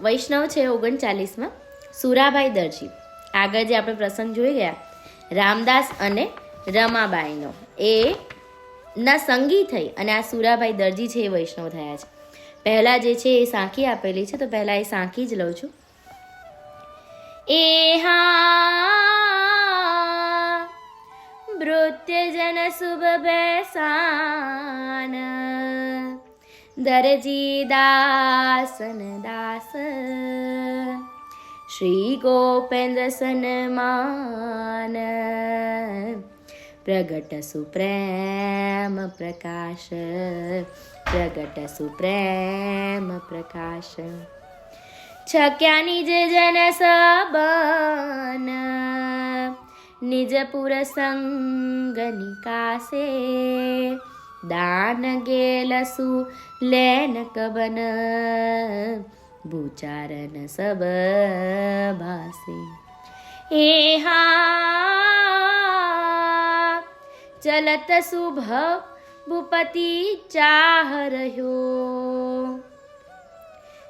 વૈષ્ણવ છે ઓગણચાલીસમાં, સુરાભાઈ દરજી. આગળ જે આપણે પ્રસંગ જોઈ ગયા, રામદાસ અને રમાબાઈનો. એ ના સંગી થઈ અને આ સુરાભાઈ દરજી છે એ વૈષ્ણવ થયા છે. પહેલાં જે છે એ સાંખી આપેલી છે, તો પહેલાં એ સાંખી જ લઉં છું. એ હા મૃત્યજન શુભ બેસાન. દરજી દાસન દાસ. શ્રી ગોપેન્દ્ર સન્માન પ્રગટ સુપ્રેમ પ્રકાશ. પ્રગટ સુપ્રેમ પ્રકાશ. છક્યા નિજ જન સબન. નિજ પુર સંગ નિકાસે. દાન ગેલસુ લેન કબન ભૂચારન સબ ભાસે એ હા ચલત શુભ ભૂપતિ ચાહ રહ્યો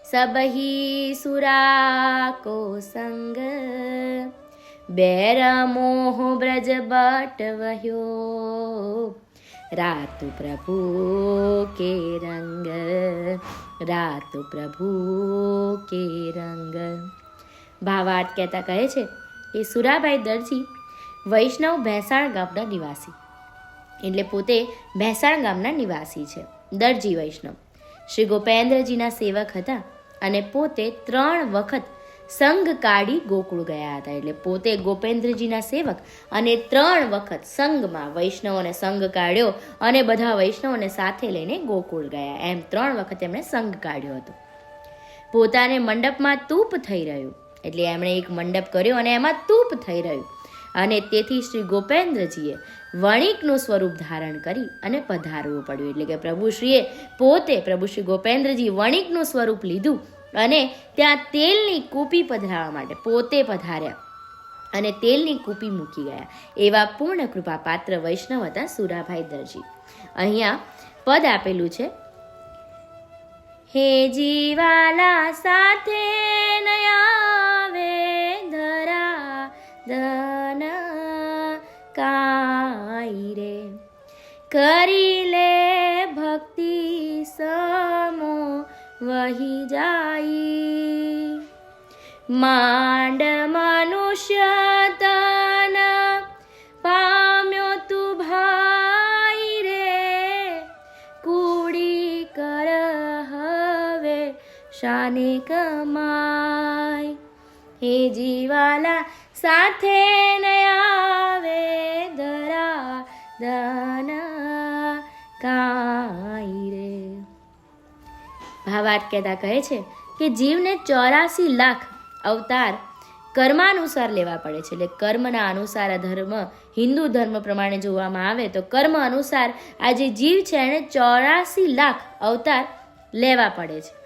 સબહી સુરા કો સંગ બેર મોહ બ્રજ બટ વહ્યો રાતુ પ્રભુ કે રંગ, રાતુ પ્રભુ કે રંગ. ભાવાર્થ કહેતા કહે છે કે સુરાભાઈ દરજી વૈષ્ણવ ભેંસાણ ગામના નિવાસી. એટલે પોતે ભેંસાણ ગામના નિવાસી છે, દરજી વૈષ્ણવ. શ્રી ગોપેન્દ્રજીના સેવક હતા અને પોતે ત્રણ વખત સંઘ કાઢી ગોકુળ ગયા હતા. એટલે પોતે ગોપેન્દ્રજીના સેવક અને ત્રણ વખત સંઘમાં વૈષ્ણવોને સંઘ કાઢ્યો અને બધા વૈષ્ણવોને સાથે લઈને ગોકુળ ગયા. એમ ત્રણ વખત એમણે સંઘ કાઢ્યો હતો. પોતાને મંડપમાં તૂપ થઈ રહ્યું. એટલે એમણે એક મંડપ કર્યો અને એમાં તૂપ થઈ રહ્યું. અને તેથી શ્રી ગોપેન્દ્રજીએ વણિકનું સ્વરૂપ ધારણ કરી અને પધારવું પડ્યું. એટલે કે પ્રભુશ્રીએ પોતે પ્રભુ શ્રી ગોપેન્દ્રજી વણિકનું સ્વરૂપ લીધું અને ત્યાં તેલની કૂપી પધરાવવા માટે પોતે પધાર્યા અને તેલની કૂપી મૂકી ગયા. એવા પૂર્ણ કૃપા પાત્ર વૈષ્ણવ હતા સુરાભાઈ દરજી. અહીંયા પદ આપેલું છે, હે જીવાલા સાથે નયાવે ધરા ધન કાઈ રે. કરી લે ભક્તિ સમો વહી જાય. માંડ મનુષ્ય તન પામ્યો તું ભાઈ રે. કુડી કર હવે શાને કમાય. હે જીવાલા સાથે ન આવે ધરા ધન રે ભાવાર્થ કહેતા કહે છે કે જીવને ચોરાસી લાખ અવતાર કર્માનુસાર લેવા પડે છે. એટલે કર્મના અનુસાર આ ધર્મ, હિન્દુ ધર્મ પ્રમાણે જોવામાં આવે તો કર્મ અનુસાર આ જે જીવ છે એણે ચોરાસી લાખ અવતાર લેવા પડે છે.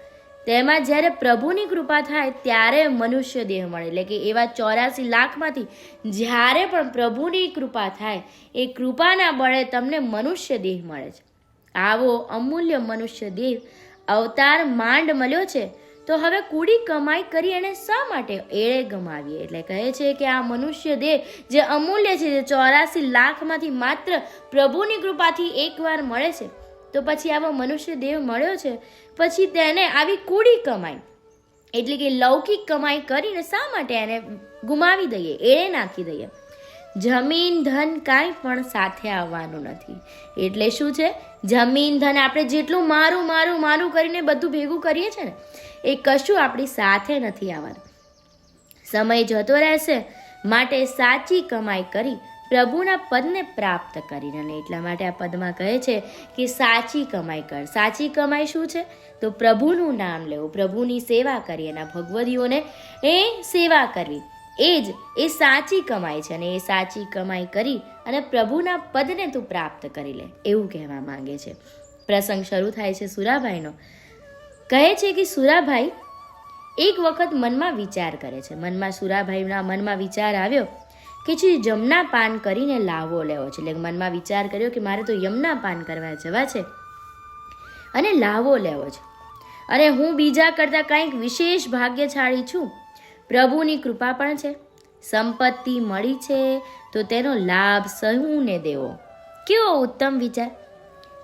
તેમાં જ્યારે પ્રભુની કૃપા થાય ત્યારે મનુષ્ય દેહ મળે. એટલે કે એવા ચોરાસી લાખમાંથી જ્યારે પણ પ્રભુની કૃપા થાય, એ કૃપાના બળે તમને મનુષ્ય દેહ મળે છે. આવો અમૂલ્ય મનુષ્ય દેહ અવતાર માંડ મળ્યો છે, તો હવે કુડી કમાઈ કરી એને શા માટે એળે ગમાવીએ? એટલે કહે છે કે આ મનુષ્ય દેહ જે અમૂલ્ય છે, જે ચોરાસી લાખમાંથી માત્ર પ્રભુની કૃપાથી એકવાર મળે છે, તો પછી આવો મનુષ્ય દેહ મળ્યો છે, પછી તેને આવી કુડી કમાઈ. એટલે કે લૌકિક કમાઈ કરીને શા માટે એને ગુમાવી દઈએ, એળે નાખી દઈએ? જમીન ધન કાંઈ પણ સાથે આવવાનું નથી. એટલે શું છે? જમીન ધન આપણે જેટલું મારું મારું મારું કરીને બધું ભેગું કરીએ છીએ ને, એ કશું આપણી સાથે નથી આવવાનું. સમય જતો રહેશે, માટે સાચી કમાઈ કરી પ્રભુના પદને પ્રાપ્ત કરીને અને એટલા માટે આ પદમાં કહે છે કે સાચી કમાઈ કર. સાચી કમાઈ શું છે? તો પ્રભુનું નામ લેવું, પ્રભુની સેવા કરી એના ભગવદીઓને એ સેવા કરવી. એ જ, એ સાચી કમાઈ છે અને એ સાચી કમાઈ કરી અને પ્રભુના પદને તું પ્રાપ્ત કરી લે, એવું કહેવા માંગે છે. પ્રસંગ શરૂ થાય છે સુરાભાઈનો. કહે છે કે સુરાભાઈ, એક વખત મનમાં વિચાર કરે છે. મનમાં સુરાભાઈના મનમાં વિચાર આવ્યો કે જે જમના પાન કરીને લાવો લેવો છે. એટલે મનમાં વિચાર કર્યો કે મારે તો યમના પાન કરવા જવા છે અને લાવો લેવો છે. અને હું બીજા કરતાં કંઈક વિશેષ ભાગ્યશાળી છું. પ્રભુની કૃપા પણ છે, સંપત્તિ મળી છે, તો તેનો લાભ સહુને દેવો. કેવો ઉત્તમ વિચાર.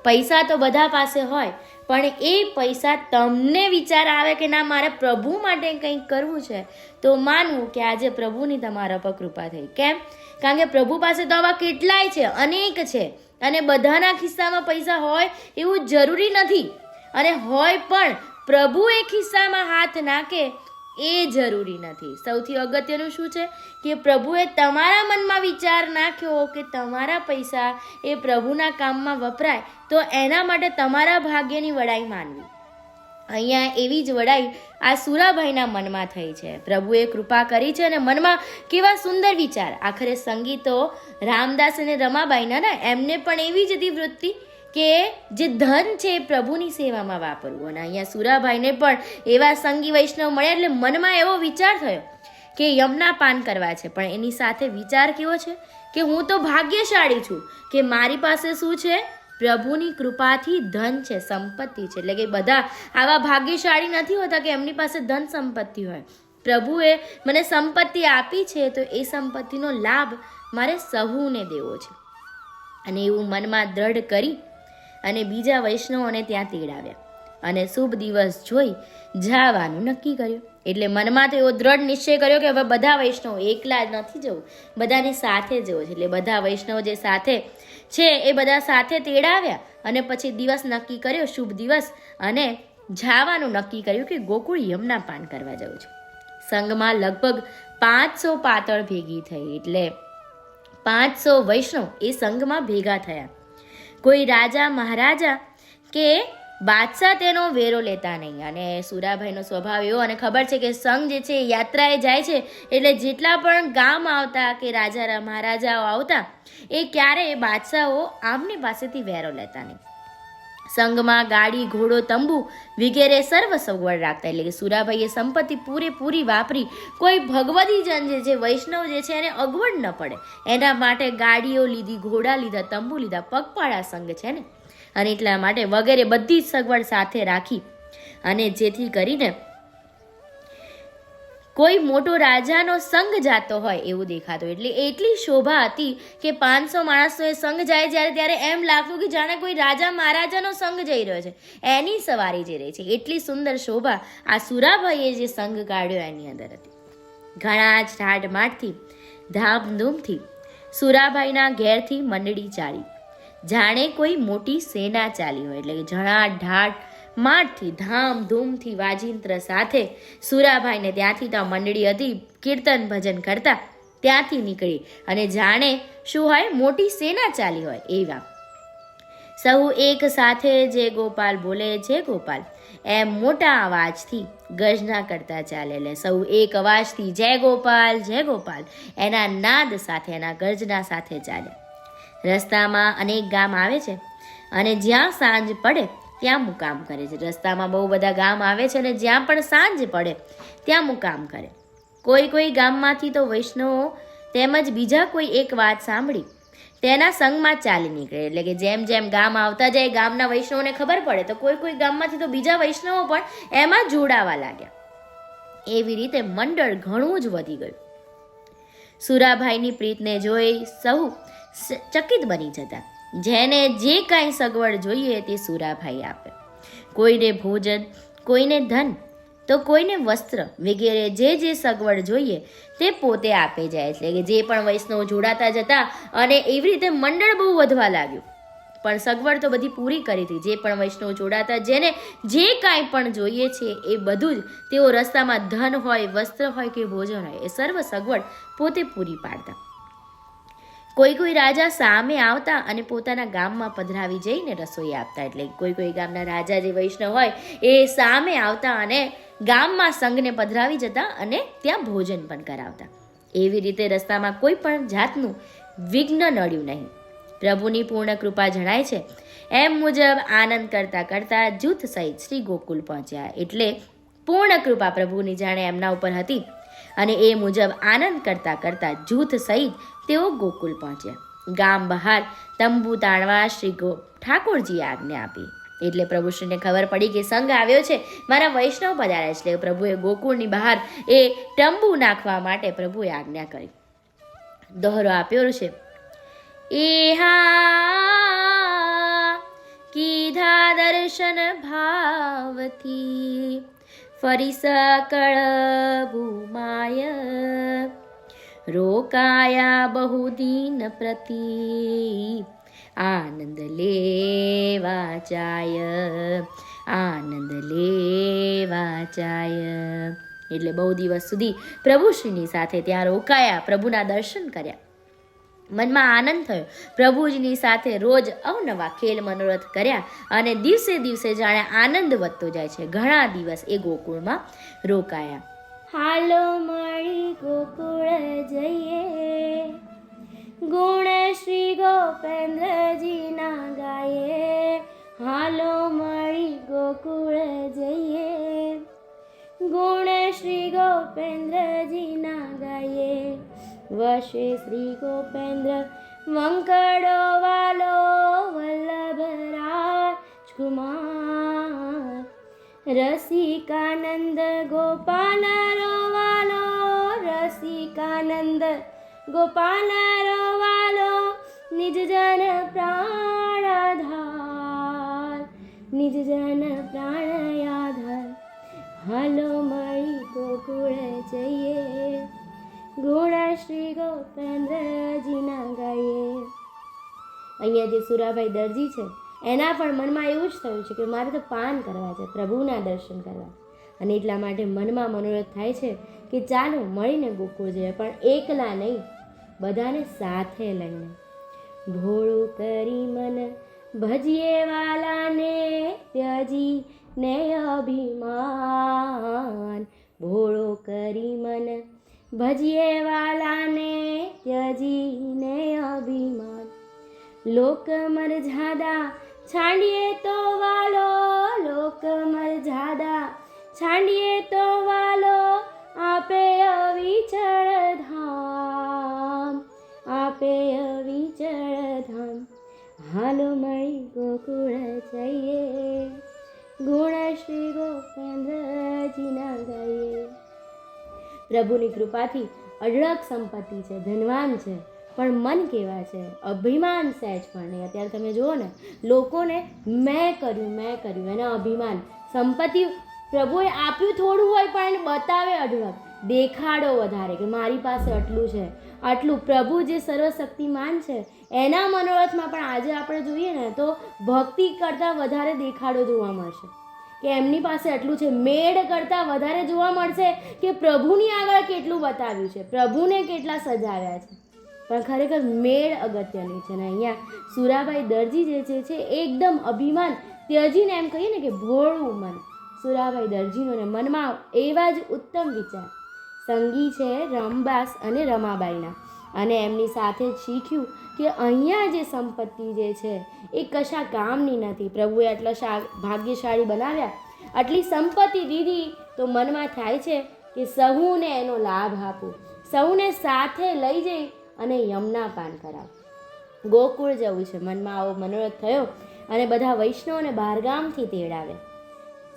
પૈસા તો બધા પાસે હોય, પણ એ પૈસા તમને વિચાર આવે કે ના, મારે પ્રભુ માટે કંઈક કરવું છે, તો માનવું કે આજે પ્રભુની તમારા પર કૃપા થઈ. કેમ? કારણ કે પ્રભુ પાસે તો આવા કેટલાય છે, અનેક છે, અને બધાના ખિસ્સામાં પૈસા હોય એવું જરૂરી નથી. અને હોય પણ પ્રભુ એ ખિસ્સામાં હાથ નાખે એ જરૂરી નથી. સૌથી અગત્યનું શું છે? કે પ્રભુએ તમારા મનમાં વિચાર નાખ્યો કે તમારા પૈસા એ પ્રભુના કામમાં વપરાય, તો એના માટે તમારા ભાગ્યની વડાઈ માનવી. અહીંયા એવી જ વડાઈ આ સુરાભાઈના મનમાં થઈ છે. પ્રભુએ કૃપા કરી છે અને મનમાં કેવા સુંદર વિચાર. આખરે સંગીતો રામદાસ અને રમાબાઈના ને, એમને પણ એવી જ હતી વૃત્તિ કે જે ધન છે એ પ્રભુની સેવામાં વાપરવું. અને અહીંયા સુરાભાઈને પણ એવા સંગી વૈષ્ણવ મળ્યા એટલે મનમાં એવો વિચાર થયો કે યમના પાન કરવા છે. પણ એની સાથે વિચાર કેવો છે? કે હું તો ભાગ્યશાળી છું કે મારી પાસે શું છે? પ્રભુની કૃપાથી ધન છે, સંપત્તિ છે. એટલે કે બધા આવા ભાગ્યશાળી નથી હોતા કે એમની પાસે ધન સંપત્તિ હોય. પ્રભુએ મને સંપત્તિ આપી છે તો એ સંપત્તિનો લાભ મારે સહુને દેવો છે. અને એવું મનમાં દ્રઢ કરી અને બીજા વૈષ્ણવોને ત્યાં તેડાવ્યા. અને શુભ દિવસ જોઈ જવાનું નક્કી કર્યું. એટલે મનમાં તો એવો દ્રઢ નિશ્ચય કર્યો કે હવે બધા વૈષ્ણવ એકલા જ નથી જવું. બધાની સાથે જવું છે. એટલે બધા વૈષ્ણવ જે સાથે છે એ બધા સાથે તેડાવ્યા અને પછી દિવસ નક્કી કર્યો, શુભ દિવસ, અને જવાનું નક્કી કર્યું કે ગોકુળ યમના પાન કરવા જવું છું. સંઘમાં લગભગ પાંચસો પાતળ ભેગી થઈ. એટલે પાંચસો વૈષ્ણવ એ સંઘમાં ભેગા થયા. કોઈ રાજા, મહારાજા કે બાદશાહ તેનો વેરો લેતા નહીં. અને સુરાભાઈનો સ્વભાવ એવો અને ખબર છે કે સંઘ જે છે યાત્રાએ જાય છે, એટલે જેટલા પણ ગામ આવતા કે રાજા, મહારાજાઓ આવતા, એ ક્યારેય બાદશાહો આમની પાસેથી વેરો લેતા નહીં. સંઘમાં ગાડી, ઘોડો, તંબુ વગેરે સર્વ સગવડ રાખતા. એટલે કે સુરાભાઈએ સંપત્તિ પૂરેપૂરી વાપરી. કોઈ ભગવતી જન જે છે, વૈષ્ણવ જે છે, એને અગવડ ન પડે. એના માટે ગાડીઓ લીધી, ઘોડા લીધા, તંબુ લીધા, પગપાળા સંઘ છે ને? અને એટલા માટે વગેરે બધી જ સગવડ સાથે રાખી. અને જેથી કરીને કોઈ મોટો રાજાનો સંઘ જાતો હોય એવું દેખાતું. એટલે એટલી શોભા હતી કે પાંચસો માણસનો એ સંઘ જાય જ્યારે ત્યારે એમ લાગતું કે જાણે કોઈ રાજા મહારાજાનો સંઘ જઈ રહ્યો છે. એની સવારી જઈ રહી છે. એટલી સુંદર શોભા આ સુરાભાઈએ જે સંઘ કાઢ્યો એની અંદર હતી. ઘણા જ ઠાઠ માઠથી ધામધૂમથી સુરાભાઈના ઘેરથી મંડળી ચાલી. જાણે કોઈ મોટી સેના ચાલી હોય. એટલે કે જણા ઢાટ માઠથી ધામધૂમથી વાજિંત્ર સાથે સુરાભાઈને ત્યાંથી તો મંડળી હતી, કીર્તન ભજન કરતા ત્યાંથી નીકળી અને જાણે શું હોય, મોટી સેના ચાલી હોય એવા. સૌ એક સાથે જે ગોપાલ બોલે, જે ગોપાલ, એમ મોટા અવાજથી ગજના કરતા ચાલે એટલે સૌ એક અવાજથી, જય ગોપાલ જય ગોપાલ. એના નાદ સાથે, એના ગર્જના સાથે ચાલે. રસ્તામાં અનેક ગામ આવે છે અને જ્યાં સાંજ પડે ત્યાં મુકામ કરે છે. રસ્તામાં બહુ બધા ગામ આવે છે અને જ્યાં પણ સાંજ પડે, ત્યાં મુકામ કરે. કોઈ કોઈ ગામમાંથી તો વૈષ્ણવો તેમજ બીજા કોઈ એક વાત સાંભળી, તેના સંગમાં ચાલી નીકળે. એટલે કે જેમ જેમ ગામ આવતા જાય, ગામના વૈષ્ણવોને ખબર પડે, તો કોઈ કોઈ ગામમાંથી તો બીજા વૈષ્ણવો પણ એમાં જોડાવા લાગ્યા. એવી રીતે મંડળ ઘણું જ વધી ગયું. સુરાભાઈની પ્રીતને જોઈ સૌ ચકિત બની જતા. જેને જે કાંઈ સગવડ જોઈએ તે સુરાભાઈ આપે. કોઈને ભોજન, કોઈને ધન, તો કોઈને વસ્ત્ર વગેરે જે જે સગવડ જોઈએ તે પોતે આપે જાય. એટલે કે જે પણ વૈષ્ણવ જોડાતા જતા અને એવી રીતે મંડળ બહુ વધવા લાગ્યું. પણ સગવડ તો બધી પૂરી કરી હતી. જે પણ વૈષ્ણવ જોડાતા, જેને જે કાંઈ પણ જોઈએ છે એ બધું જ તેઓ રસ્તામાં ધન હોય, વસ્ત્ર હોય કે ભોજન હોય, એ સર્વ સગવડ પોતે પૂરી પાડતા. કોઈ કોઈ રાજા સામે આવતા અને પોતાના ગામમાં પધરાવી જઈને રસોઈ આપતા. એટલે કોઈ કોઈ ગામના રાજા જે વૈષ્ણવ હોય, એ સામે આવતા અને ગામમાં સંઘને પધરાવી જતા અને ત્યાં ભોજન પણ કરાવતા. એવી રીતે રસ્તામાં કોઈ પણ જાતનું વિઘ્ન નડ્યું નહીં. પ્રભુની પૂર્ણ કૃપા જણાય છે. એમ મુજબ આનંદ કરતા કરતા જૂથ સહિત શ્રી ગોકુલ પહોંચ્યા. એટલે પૂર્ણ કૃપા પ્રભુની જાણે એમના ઉપર હતી. અને એ મુજબ આનંદ કરતા કરતા જૂથ સહિત તેઓ ગોકુલ પહોંચ્યા. ગામ બહાર તંબુ તાણવા શ્રી ગો ઠાકોરજીએ આજ્ઞા આપી. એટલે પ્રભુશ્રીને ખબર પડી કે સંઘ આવ્યો છે. મારા વૈષ્ણવ પધાર્યા છે. પ્રભુએ ગોકુળની બહાર એ તંબુ નાખવા માટે પ્રભુએ આજ્ઞા કરી. દોહરો આપ્યો છે. એ હા કીધા દર્શન ભાવથી ફરી સકળ ભૂમાય રોકાયા બહુ દિન પ્રતિ. આનંદ લેવા જાય આનંદ લેવા જાય એટલે બહુ દિવસ સુધી પ્રભુશ્રીની સાથે ત્યાં રોકાયા, પ્રભુના દર્શન કર્યા. મનમાં આનંદ થયો. પ્રભુજીની સાથે રોજ અવનવા ખેલ મનોરથ કર્યા અને દિવસે દિવસે જાણે આનંદ વધતો જાય છે. ઘણા દિવસ એ ગોકુળમાં રોકાયા. હાલો મળી ગોકુળ જઈએ. ગુણ શ્રી ગોપેન્દ્રજીના ગાયે હાલો મળી ગોકુળ જઈએ. ગુણ શ્રી ગોપેન્દ્રજીના ગાયે વશે શ્રી ગોપેન્દ્ર વંકડો વાલો વલ્લભ રાજકુમાર રસિકાનંદ ગોપાલ રોવાલો રસિકાનંદ ગોપાલ રોવાલો નિજ જન પ્રાણાધાર નિજ જન પ્રાણયાધાર હલો મળી ગોકુળ જઈએ ગુણ શ્રી ગોપેન્દ્રજીના ગાયે અહીંયા જે સુરાભાઈ દરજી છે, એના પણ મનમાં એવું જ થયું છે કે મારે તો પાન કરવા છે, પ્રભુના દર્શન કરવા. અને એટલા માટે મનમાં મનોરથ થાય છે કે ચાલો મળીને ગોકુળ જઈએ, પણ એકલા નહીં, બધાને સાથે લઈને. ભોળું કરી મન ભજીએ વાલાને, ત્યજી ને અભિમાન. ભોળો કરી મન ભજીએ વાલાને ત્યજીને અભિમાન લોક મરઝાદા છાંડીએ તો વાલો. લોક મરઝાદા છાંડીએ તો વાલો. આપે અવિચળ ધામ, આપે અવિચળ ધામ. હાલો મળી ગોકુળ જઈએ. ગુણ શ્રી ગોપેન્દ્રજીના ગાઈએ. પ્રભુની કૃપાથી અઢળક સંપત્તિ છે, ધનવાન છે, પણ મન કેવા છે? અભિમાન સહેજ પણ નહીં. અત્યારે તમે જુઓ ને, લોકોને મેં કર્યું મેં કર્યું. એના અભિમાન. સંપત્તિ પ્રભુએ આપ્યું થોડું હોય પણ એને બતાવે અઢળક. દેખાડો વધારે કે મારી પાસે આટલું છે. આટલું પ્રભુ જે સર્વશક્તિમાન છે, એના મનોરથમાં પણ આજે આપણે જોઈએ ને, તો ભક્તિ કરતાં વધારે દેખાડો જોવા મળશે. કે એમની પાસે એટલું છે. મેળ કરતાં વધારે જોવા મળશે કે પ્રભુની આગળ કેટલું બતાવ્યું છે. પ્રભુને કેટલા સજાવ્યા છે. પણ ખરેખર મેળ અગત્યની છે ને અહીંયા સુરાભાઈ દરજી જે છે છે એકદમ અભિમાન, ત્યજીને એમ કહીએ ને કે ભોળું મન. સુરાભાઈ દરજીનો ને મનમાં એવા જ ઉત્તમ વિચાર. સંગી છે રમબાસ અને રમાબાઈના. અને એમની સાથે જ શીખ્યું કે અહીંયા જે સંપત્તિ જે છે, એ કશા કામની નથી. પ્રભુએ આટલા ભાગ્યશાળી બનાવ્યા. આટલી સંપત્તિ દીધી તો મનમાં થાય છે કે સહુને એનો લાભ આપું. સૌને સાથે લઈ જઈ અને યમના પાન કરાવ. ગોકુળ જવું છે. મનમાં આવો મનોરથ થયો અને બધા વૈષ્ણવને બહારગામથી તેડાવે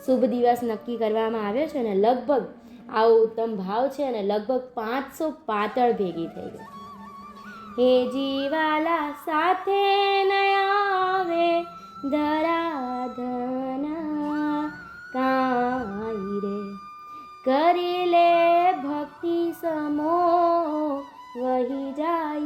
શુભ દિવસ નક્કી કરવામાં આવ્યો છે અને લગભગ આવો ઉત્તમ ભાવ છે અને લગભગ પાંચસો પાતળ ભેગી થઈ ગઈ. હે જીવાલા સાથે આવે ધરાધના કાઈ રે. કરી લે ભક્તિ સમો, વહી જાય.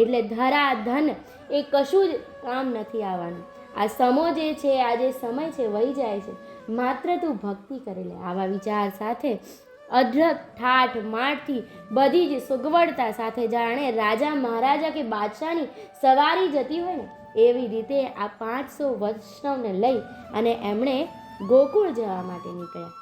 એટલે ધરા ધન એ કશું જ કામ નથી આવવાનું. આ સમો જે છે, આ જે સમય છે, વહી જાય છે. માત્ર તું ભક્તિ કરી લે. આવા વિચાર સાથે અઢળક ઠાઠ માઠથી બધી જ સુગવડતા સાથે જાણે રાજા મહારાજા કે બાદશાહની સવારી જતી હોય ને, એવી રીતે આ પાંચસો વૈષ્ણવને લઈ અને એમણે ગોકુળ જવા માટે નીકળ્યા.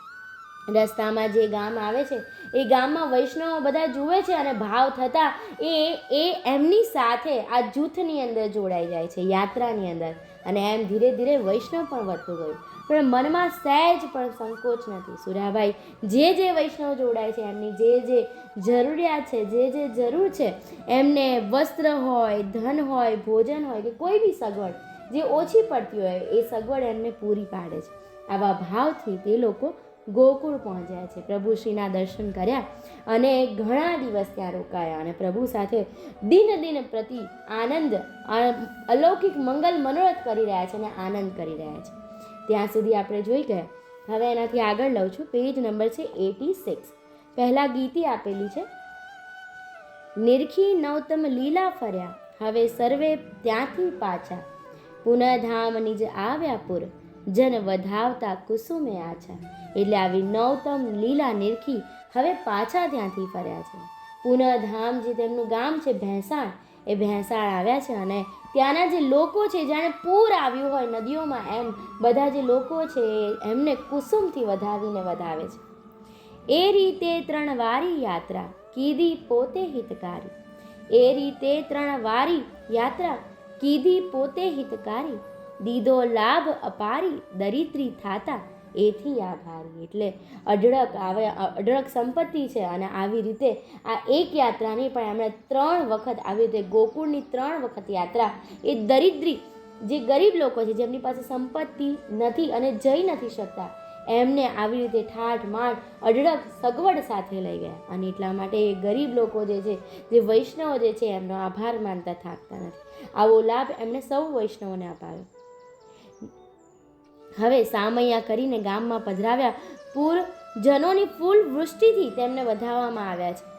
રસ્તામાં જે ગામ આવે છે, એ ગામમાં વૈષ્ણવો બધા જુએ છે અને ભાવ થતાં એ એ એમની સાથે આ જૂથની અંદર જોડાઈ જાય છે, યાત્રાની અંદર. અને એમ ધીરે ધીરે વૈષ્ણવ પણ વધતું ગયું. પણ મનમાં સહેજ પણ સંકોચ નથી. સુરાભાઈ, જે જે વૈષ્ણવ જોડાય છે, એમની જે જે જરૂરિયાત છે, જે જે જરૂર છે, એમને વસ્ત્ર હોય, ધન હોય, ભોજન હોય કે કોઈ બી સગવડ જે ઓછી પડતી હોય, એ સગવડ એમને પૂરી પાડે છે. આવા ભાવથી તે લોકો ગોકુળ પહોંચ્યા છે. પ્રભુશ્રીના દર્શન કર્યા અને ઘણા દિવસ ત્યાં રોકાયા અને પ્રભુ સાથે દિન દિન પ્રતિ આનંદ અલૌકિક મંગલ મનોરથ કરી રહ્યા છે અને આનંદ કરી રહ્યા છે. ત્યાં સુધી આપણે જોઈ ગયા. હવે એનાથી આગળ લઉં છું. પેજ નંબર છે એટી સિક્સ. પહેલાં ગીતી આપેલી છે. નિરખી નવતમ લીલા ફર્યા. હવે સર્વે ત્યાંથી પાછા. પુનઃધામ આવ્યા પુર. જન વધાવતા કુસુમે આછા. એટલે આવી નવતમ લીલા નિરખી હવે પાછા ત્યાંથી ફર્યા છે. પુનઃધામ જે તેમનું ગામ છે, ભેંસાણ એ ભેંસાળ આવ્યા છે અને ત્યાંના જે લોકો છે, જાણે પૂર આવ્યું હોય નદીઓમાં, એમ બધા જે લોકો છે, એમને કુસુમથી વધાવીને વધાવે છે. એ રીતે ત્રણ વારી યાત્રા કીધી પોતે હિતકારી. એ રીતે ત્રણ વારી યાત્રા કીધી પોતે હિતકારી. દીધો લાભ અપારી, દરિદ્રી થાતા. એથી આભારી એટલે અઢળક આવે, અઢળક સંપત્તિ છે અને આવી રીતે આ એક યાત્રાની પણ એમણે ત્રણ વખત આવી રીતે ગોકુળની ત્રણ વખત યાત્રા એ દરિદ્રી, જે ગરીબ લોકો છે, જેમની પાસે સંપત્તિ નથી અને જઈ નથી શકતા, એમને આવી રીતે ઠાઠ, માઠ, અઢળક, સગવડ સાથે લઈ ગયા. અને એટલા માટે એ ગરીબ લોકો જે છે, જે વૈષ્ણવો જે છે, એમનો આભાર માનતા થાકતા નથી. આવો લાભ એમણે સૌ વૈષ્ણવોને અપાવ્યો. હવે સામૈયા કરીને ગામમાં પધરાવ્યા પૂર જનોની ફૂલ વૃષ્ટિથી તેમને વધાવવામાં આવ્યા છે.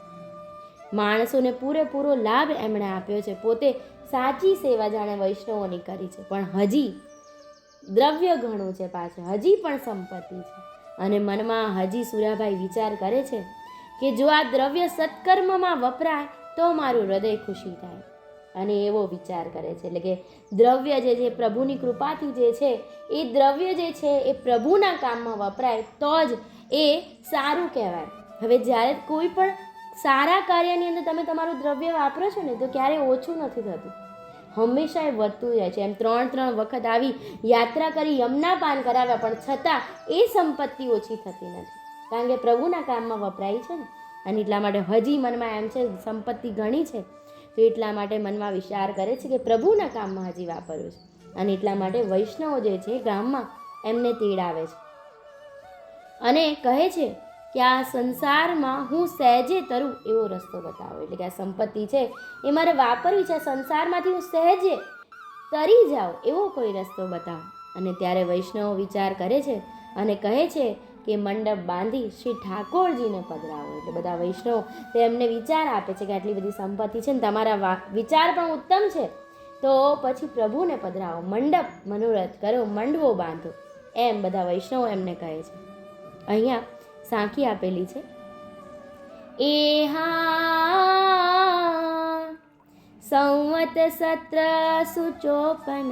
માણસોને પૂરેપૂરો લાભ એમણે આપ્યો છે. પોતે સાચી સેવા જાણે વૈષ્ણવોની કરી છે. પણ હજી દ્રવ્ય ઘણું છે પાછળ. હજી પણ સંપત્તિ છે. અને મનમાં હજી સુરાભાઈ વિચાર કરે છે કે જો આ દ્રવ્ય સત્કર્મમાં વપરાય તો મારું હૃદય ખુશી થાય. અને એવો વિચાર કરે છે. એટલે કે દ્રવ્ય જે છે, પ્રભુની કૃપાથી જે છે, એ દ્રવ્ય જે છે, એ પ્રભુના કામમાં વપરાય તો જ એ સારું કહેવાય. હવે જ્યારે કોઈ પણ સારા કાર્યની અંદર તમે તમારું દ્રવ્ય વાપરો છો ને, તો ક્યારેય ઓછું નથી થતું. હંમેશા એ વધતું જાય છે. એમ ત્રણ ત્રણ વખત આવી યાત્રા કરી, યમના પાન કરાવ્યા, પણ છતાં એ સંપત્તિ ઓછી થતી નથી. કારણ કે પ્રભુના કામમાં વપરાય છે ને. અને એટલા માટે હજી મનમાં એમ છે, સંપત્તિ ઘણી છે. તો એટલા માટે મનમાં વિચાર કરે છે કે પ્રભુના કામમાં હજી વાપરવું છે. અને એટલા માટે વૈષ્ણવો જે છે ગામમાં એમને તેડાવે છે. અને કહે છે કે આ સંસારમાં હું સહેજે તરું એવો રસ્તો બતાવો. એટલે કે આ સંપત્તિ છે એ મારે વાપરવી છે. સંસારમાંથી હું સહેજે તરી જાઉં એવો કોઈ રસ્તો બતાવો. અને ત્યારે વૈષ્ણવો વિચાર કરે છે અને કહે છે કે મંડપ બાંધી શ્રી ઠાકોરજીને પધરાવો. એટલે બધા વૈષ્ણવો તેમને વિચાર આપે છે કે આટલી બધી સંપત્તિ છે ને તમારા વિચાર પણ ઉત્તમ છે. તો પછી પ્રભુને પધરાવો. મંડપ મનોરથ કરો, મંડવો બાંધો. એમ બધા વૈષ્ણવો એમને કહે છે. અહીંયા સાંખી આપેલી છે. એ હા, સંવત સત્ર સુચોપન.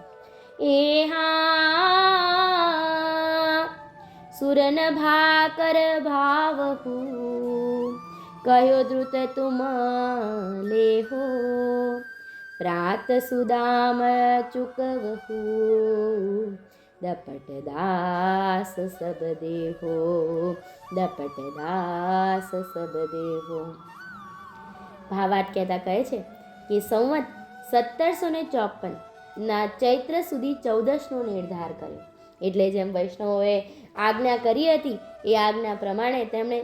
એ હા. સુરન ભાકર ભાવહુ. કયો દ્રુત તુમ લેહો પ્રાત સુદામ ચુકવહુ. દપટ દાસ સબ દેહો. દપટ દાસ સબ દેહો. ભાવાટ કહેતા કહે છે કે સંવત સત્તરસો ને ચોપન ના, ચૈત્ર સુધી ચૌદશનો નિર્ધાર કર્યો. એટલે જેમ વૈષ્ણવોએ આજ્ઞા કરી હતી, એ આજ્ઞા પ્રમાણે તેમણે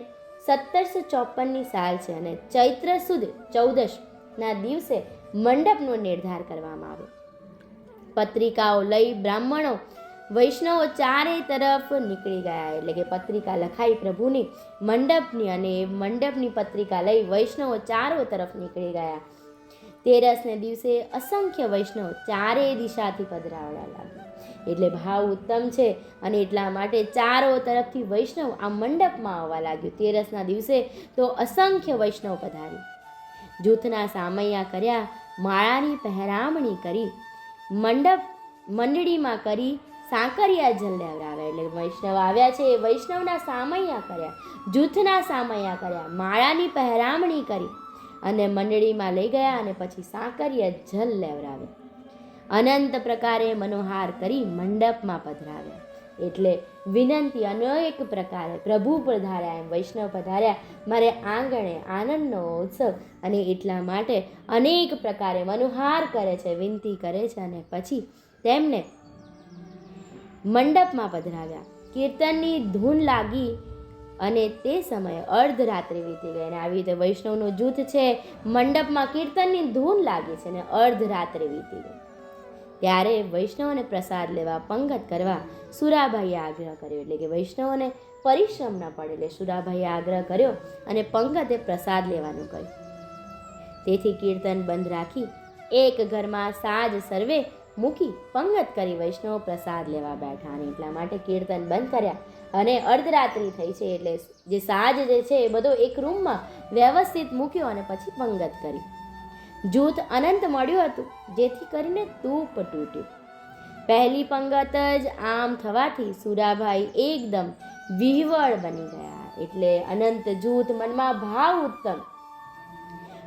સત્તરસો ચોપનની સાલ છે અને ચૈત્ર સુદ ચૌદશના દિવસે મંડપનો નિર્ધાર કરવામાં આવ્યો. પત્રિકાઓ લઈ બ્રાહ્મણો વૈષ્ણવો ચારે તરફ નીકળી ગયા, એટલે કે પત્રિકા લખાઈ પ્રભુની મંડપની અને એ મંડપની પત્રિકા લઈ વૈષ્ણવો ચારો તરફ નીકળી ગયા. તેરસને દિવસે અસંખ્ય વૈષ્ણવ ચારે દિશાથી પધરાવવા લાગ્યા. એટલે ભાવ ઉત્તમ છે અને એટલા માટે ચારો તરફથી વૈષ્ણવ આ મંડપમાં આવવા લાગ્યું. તેરસના દિવસે તો અસંખ્ય વૈષ્ણવ પધારી. જૂથના સામૈયા કર્યા, માળાની પહેરામણી કરી, મંડપ મંડળીમાં કરી સાંકરિયા જલ લેવડાવ્યા એટલે વૈષ્ણવ આવ્યા છે એ વૈષ્ણવના સામૈયા કર્યા, જૂથના સામૈયા કર્યા, માળાની પહેરામણી કરી. અને મંડળીમાં લઈ ગયા અને પછી સાંકરિયા જલ લેવડાવ્યા. અનંત પ્રકારે મનોહાર કરી મંડપમાં પધરાવ્યા. એટલે વિનંતી અનેક પ્રકારે પ્રભુ પધાર્યા એમ વૈષ્ણવ પધાર્યા. મારે આંગણે આનંદનો ઉત્સવ અને એટલા માટે અનેક પ્રકારે મનોહાર કરે છે, વિનંતી કરે છે અને પછી તેમને મંડપમાં પધરાવ્યા. કીર્તનની ધૂન લાગી અને તે સમયે અર્ધરાત્રિ વીતી ગઈ અને આવી રીતે વૈષ્ણવનું જૂથ છે, મંડપમાં કીર્તનની ધૂન લાગી છે અને અર્ધરાત્રિ વીતી ગઈ. ત્યારે વૈષ્ણવને પ્રસાદ લેવા પંગત કરવા સુરાભાઈએ આગ્રહ કર્યો, એટલે કે વૈષ્ણવોને પરિશ્રમ ન પડે, એટલે સુરાભાઈએ આગ્રહ કર્યો અને પંગતે પ્રસાદ લેવાનું કહ્યું. તેથી કીર્તન બંધ રાખી એક ઘરમાં સાજ સર્વે મૂકી પંગત કરી વૈષ્ણવ પ્રસાદ લેવા બેઠા અને એટલા માટે કીર્તન બંધ કર્યા. અને અર્ધરાત્રિ થઈ છે એટલે જે સાજ જે છે એ બધો એક રૂમમાં વ્યવસ્થિત મૂક્યો અને પછી પંગત કરી. જૂથ અનંત મળ્યું હતું, જેથી કરીને તૂપ તૂટ્યું. પહેલી પંગત જ આમ થવાથી સુરાભાઈ એકદમ વિહવળ બની ગયા, એટલે અનંત જૂથ મનમાં ભાવ ઉત્તમ.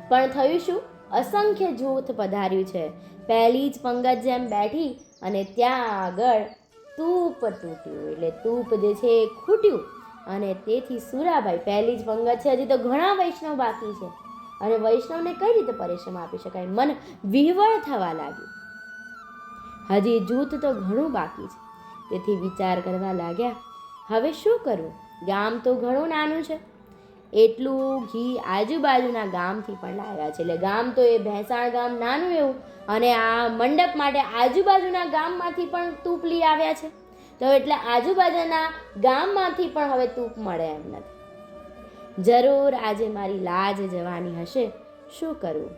પણ થયું શું? અસંખ્ય જૂથ પધાર્યું છે. પહેલી જ પંગત જેમ બેઠી અને ત્યાં આગળ તૂપ તૂટ્યું એટલે તૂપ જે છે એ ખૂટ્યું અને તેથી સુરાભાઈ પહેલી જ પંગત છે. હજી તો ઘણા વૈષ્ણવ બાકી છે. અને વૈષ્ણવને કઈ રીતે પરિશ્રમ આપી શકાય? મન વિહવળ થવા લાગ્યું. હજી જૂથ તો ઘણું બાકી છે. તેથી વિચાર કરવા લાગ્યા, હવે શું કરવું ગામ તો ઘણું નાનું છે. એટલું ઘી આજુબાજુના ગામથી પણ લાવ્યા છે. એટલે ગામ તો એ ભેંસાણ ગામ નાનું એવું અને આ મંડપ માટે આજુબાજુના ગામમાંથી પણ તૂપ લઈ આવ્યા છે. તો એટલે આજુબાજુના ગામમાંથી પણ હવે તૂપ મળે એમ નથી. જરૂર આજે મારી લાજ જવાની હશે. શું કરવું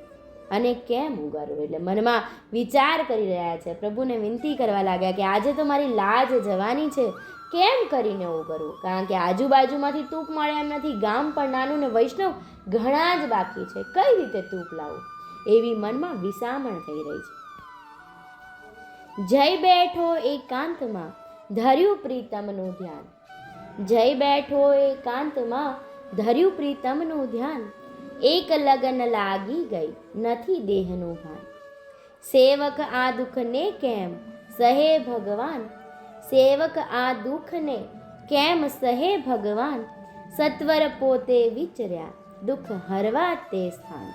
અને કેમ ઉગારવું એટલે મનમાં વિચાર કરી રહ્યા છે. પ્રભુને વિનંતી કરવા લાગ્યા કે આજે તો મારી લાજ જવાની છે. કેમ કરીને એવું કરવું? કારણ કે આજુબાજુમાંથી તૂપ મળે એમ નથી. ગામ પણ નાનું ને વૈષ્ણવ ઘણા જ બાકી છે. કઈ રીતે તૂપ લાવવું? એવી મનમાં વિસામણ થઈ રહી છે. જય બેઠો એકાંતમાં, ધર્યું પ્રીતમનું ધ્યાન. જય બેઠો એકાંતમાં, ધર્યું પ્રીતમનું ધ્યાન. એક લગન લાગી ગઈ, નથી દેહનું ભાન. સેવક આ દુઃખને કેમ? સહે ભગવાન સેવક આ દુઃખને કેમ સહે ભગવાન? સત્વર પોતે વિચર્યા, દુઃખ હરવા તે સ્થાન.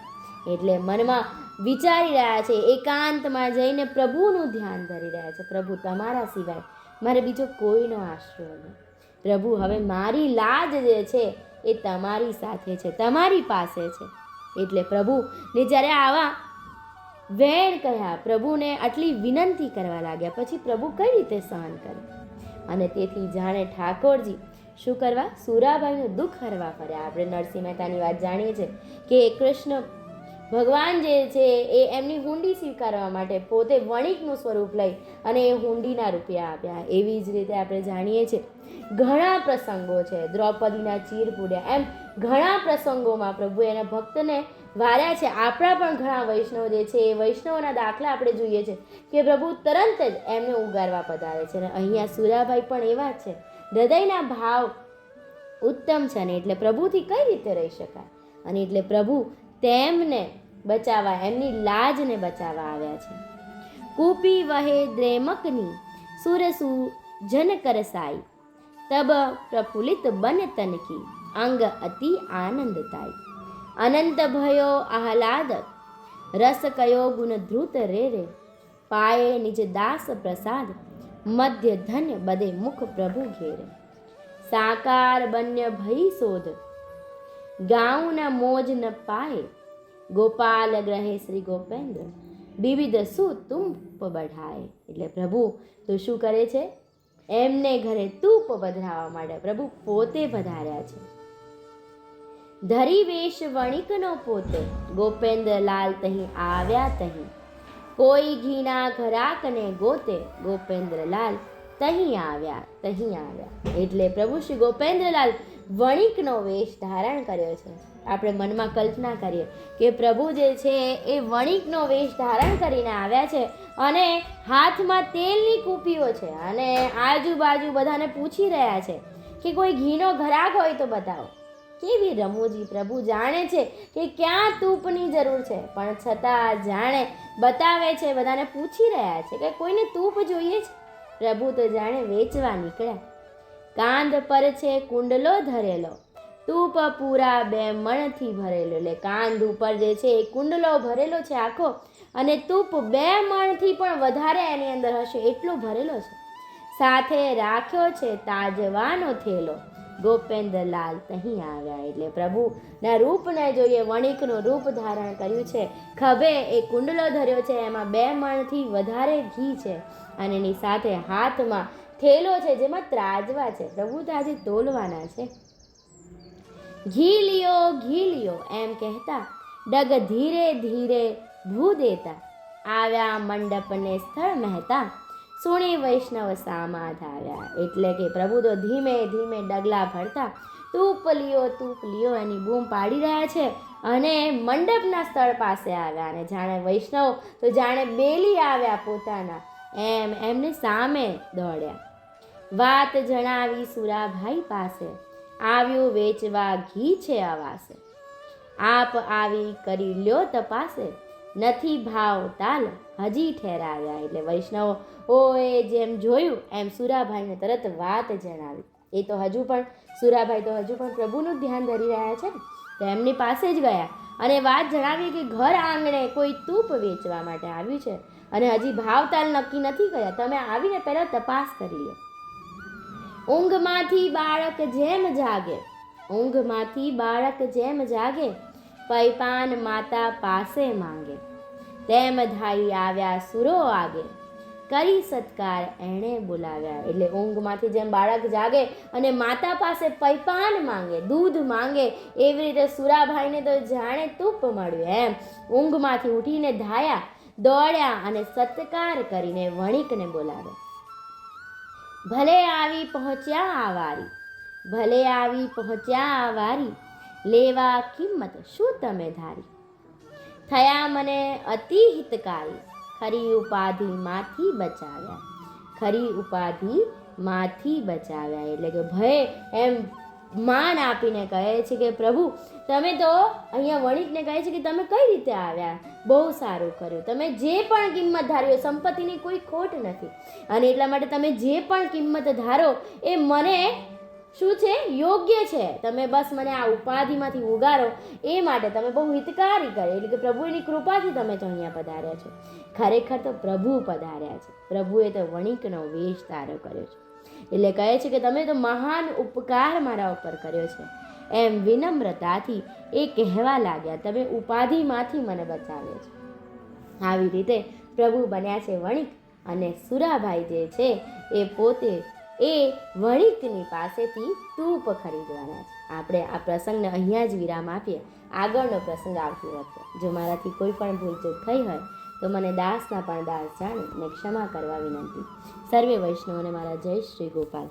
એટલે મનમાં વિચારી રહ્યા છે, એકાંતમાં જઈને પ્રભુનું ધ્યાન ધરી રહ્યા છે. પ્રભુ તમારા સિવાય મારે બીજો કોઈનો આશ્રય નહીં. પ્રભુ હવે મારી લાજ જે છે એ તમારી સાથે છે, તમારી પાસે છે. એટલે પ્રભુને જ્યારે આવા વેણ કહ્યા પ્રભુને આટલી વિનંતી કરવા લાગ્યા પછી પ્રભુ કઈ રીતે સહન કરે? અને તેથી જાણે ઠાકોરજી, શું કરવા? સુરાભાઈનું દુઃખ હરવા ફર્યા. આપણે નરસિંહ મહેતાની વાત જાણીએ છીએ કે કૃષ્ણ ભગવાન જે છે એ એમની હુંડી સ્વીકારવા માટે પોતે વણિકનું સ્વરૂપ લઈ અને એ હુંડીના રૂપિયા આપ્યા. એવી જ રીતે આપણે જાણીએ છીએ, ઘણા પ્રસંગો છે. દ્રૌપદીના ચીર પૂડ્યા. એમ ઘણા પ્રસંગોમાં પ્રભુ એના ભક્તને વાર્યા છે. આપણા પણ ઘણા વૈષ્ણવ જે છે, એ વૈષ્ણવના દાખલા આપણે જોઈએ છે કે પ્રભુ તરત જ એમને ઉગારવા પધારે છે અને અહીંયા સુરાભાઈ પણ એવા છે. હૃદયના ભાવ ઉત્તમ છે ને એટલે પ્રભુથી કઈ રીતે રહી શકાય? અને એટલે પ્રભુ તેમને બચાવવા, એમની લાજને બચાવવા આવ્યા છે. કૂપી વહે દ્રેમકની, સુરસુ જન કરસાઈ, તબ પ્રફુલ્લિત બન તનકી, અંગ અતિ આનંદતાઈ. અનંત ભયો આહલાદ. રસ કયો ગુણ ધ્રુત રે રે? પાયે નિજ દાસ પ્રસાદ. મધ્ય ધન્ય બદે મુખ પ્રભુ ઘેરે. સાકાર બન્ય ભઈ શોધ. ગાઉના મોજ ન પાએ ગોપાલ ગ્રહે શ્રી ગોપેન્દ્ર. વિવિધ સુ તુંપ બઢાય. એટલે પ્રભુ, તો શું કરે છે? એમને ઘરે તૂપ પધરાવવા માટે પ્રભુ પોતે વધાર્યા છે. ધરી વેશ વણિકનો પોતે. ગોપેન્દ્રલાલ તહીં આવ્યા તહીં. કોઈ ઘીના ઘરાકને ગોતે ગોપેન્દ્રલાલ તહીં આવ્યા તહીં આવ્યા. એટલે પ્રભુ શ્રી ગોપેન્દ્રલાલ વણિકનો વેશ ધારણ કર્યો છે. આપણે મનમાં કલ્પના કરીએ કે પ્રભુ જે છે એ વણિકનો વેશ ધારણ કરીને આવ્યા છે અને હાથમાં તેલની કૂપીઓ છે અને આજુબાજુ બધાને પૂછી રહ્યા છે કે કોઈ ઘીનો ઘરાક હોય તો બતાવો. કેવી રમૂજી પ્રભુ જાણે છે કે ક્યાં તૂપની જરૂર છે? પણ છતાં જાણે બતાવે છે, બધાને પૂછી રહ્યા છે કે કોઈને તૂપ જોઈએ છે? પ્રભુ તો જાણે વેચવા નીકળ્યા. કાંધ પર છે, કુંડલો ધરેલો. તૂપ પૂરા બે મણથી ભરેલો. એટલે કાંદ ઉપર જે છે, એ કુંડલો ભરેલો છે આખો. અને તૂપ બે મણથી પણ વધારે એની અંદર હશે. એટલો ભરેલો છે. સાથે રાખ્યો છે, તાજવાનો થેલો. ગોપેન્દ્રલાલ અહીં આવ્યા એટલે પ્રભુના રૂપને જોઈએ વણિકનું રૂપ ધારણ કર્યું છે. ખભે એ કુંડલો ધર્યો છે, એમાં બે મણથી વધારે ઘી છે અને એની સાથે હાથમાં થેલો છે, જેમાં ત્રાજવા છે. પ્રભુ તો આજે તોલવાના છે. ઘી લ્યો ઘી લ્યો, એમ કહેતા ડગ ધીરે ધીરે ભૂ દેતા. આવ્યા મંડપને સ્થળ મહેતા. સુણી વૈષ્ણવ સામા ધાર્યા એટલે કે પ્રભુ તો ધીમે ધીમે ડગલા ભરતા તૂપ લ્યો તૂપ લ્યો, એની બૂમ પાડી રહ્યા છે અને મંડપના સ્થળ પાસે આવ્યા અને જાણે વૈષ્ણવ તો જાણે બેલી આવ્યા પોતાના. એમ એમને સામે દોડ્યા. વાત જણાવી સુરાભાઈ પાસે. આવ્યું વેચવા ઘી છે આવાસે. આપ આવી કરી લ્યો તપાસે. નથી ભાવ તાલ હજી ઠેરાવ્યા. એટલે વૈષ્ણવો ઓએ જેમ જોયું, એમ સુરાભાઈને તરત વાત જણાવી. એ તો હજુ પણ, સુરાભાઈ તો હજુ પણ પ્રભુનું ધ્યાન ધરી રહ્યા છે ને? તો એમની પાસે જ ગયા અને વાત જણાવી કે ઘર આંગણે કોઈ તૂપ વેચવા માટે આવ્યું છે અને હજી ભાવતાલ નક્કી નથી કર્યા. તમે આવીને પહેલાં તપાસ કરી લો. ઊંઘમાંથી બાળક જેમ જાગે, ઊંઘમાંથી બાળક જેમ જાગે, પૈપાન માતા પાસે માંગે. તેમ ધાઈ આવ્યા સુરો આગે. કરી સત્કાર એણે બોલાવ્યા. એટલે ઊંઘમાંથી જેમ બાળક જાગે અને માતા પાસે પૈપાન માંગે, દૂધ માંગે, એવી રીતે સુરાભાઈને તો જાણે તૂપ મળ્યું એમ. ઊંઘમાંથી ઉઠીને ધાયા, દોડ્યા અને સત્કાર કરીને વણિકને બોલાવ્યા. ભલે આવી પહોંચ્યા આવારી ભલે આવી પહોંચ્યા આવારી લેવા કિંમત શું તમે ધારી? થયા મને અતિ હિતકારી ખરી ઉપાધિમાંથી બચાવ્યા. ખરી ઉપાધિમાંથી બચાવ્યા. એટલે કે ભય એમ માન આપીને કહે છે કે પ્રભુ, તમે તો અહીંયા વણિકને કહે છે કે તમે કઈ રીતે આવ્યા? બહુ સારું કર્યું. તમે જે પણ કિંમત ધાર્યો સંપત્તિની કોઈ ખોટ નથી. અને એટલા માટે તમે જે પણ કિંમત ધારો, એ મને શું છે? યોગ્ય છે. તમે બસ મને આ ઉપાધિમાંથી ઉગારો. એ માટે તમે બહુ હિતકારી કરે. એટલે કે પ્રભુની કૃપાથી તમે તો અહીંયા પધાર્યા છો. ખરેખર તો પ્રભુ પધાર્યા છે. પ્રભુએ તો વણિકનો વેશ તારો કર્યો છે. એટલે કહે છે કે તમે તો મહાન ઉપકાર મારા ઉપર કર્યો છે. એમ વિનમ્રતાથી એ કહેવા લાગ્યા, તમે ઉપાધિમાંથી મને બચાવ્યો છે. આવી રીતે પ્રભુ બન્યા છે વણિક અને સુરાભાઈ જે છે, એ પોતે એ વણિકની પાસેથી તૂપ ખરીદવાના છે. આપણે આ પ્રસંગને અહીંયા જ વિરામ આપીએ. આગળનો પ્રસંગ આવતી વખતે જો મારાથી કોઈ પણ ભૂલચૂક થઈ હોય, તો મને દાસના પણ દાસ જાણે ને ક્ષમા કરવા વિનંતી. સર્વે વૈષ્ણવને મારા જય શ્રી ગોપાલ.